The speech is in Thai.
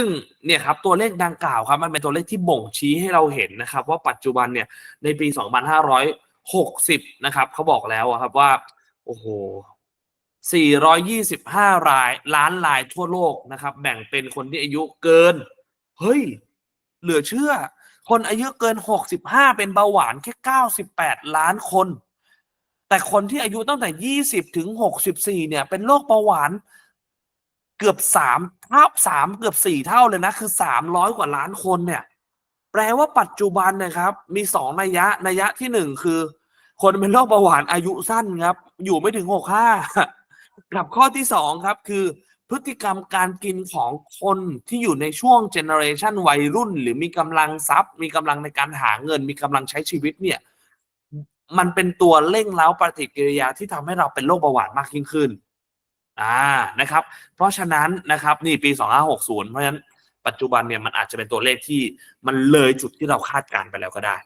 ซึ่งเนี่ยครับตัวเลขดังกล่าวครับมันเป็นตัวเลขที่บ่งชี้ให้เราเห็นนะครับ ว่าปัจจุบันเนี่ยในปี 2560 นะครับเขาบอกแล้วครับว่าโอ้โห 425 รายล้านรายทั่วโลกนะครับ แบ่งเป็นคนที่อายุเกิน เฮ้ย เหลือเชื่อ คนอายุเกิน 65 เป็นเบาหวานแค่ 98 ล้านคน แต่คนที่อายุตั้งแต่ 20 ถึง 64 เนี่ย เป็นโรคเบาหวาน เกือบสามเท่าสามเกือบสี่เท่าเลยนะ คือสามร้อยกว่าล้านคนเนี่ย แปลว่าปัจจุบันนะครับ มีสองนัยยะนัยยะที่หนึ่งคือ คนเป็นโรคเบาหวานอายุสั้นครับ อยู่ไม่ถึงหกห้ากับข้อที่สองครับ คือพฤติกรรมการกินของคนที่อยู่ในช่วงเจเนอเรชันวัยรุ่น หรือมีกำลังทรัพย์ มีกำลังในการหาเงิน มีกำลังใช้ชีวิตเนี่ย มันเป็นตัวเร่งเล้าปฏิกิริยาที่ทำให้เราเป็นโรคเบาหวานมากยิ่งขึ้น อ่านะครับ เพราะฉะนั้นนะครับนี่ปี 2560 เพราะฉะนั้นปัจจุบันเนี่ยมันอาจจะเป็นตัวเลขที่มันเลยจุดที่เราคาดการณ์ไปแล้วก็ได้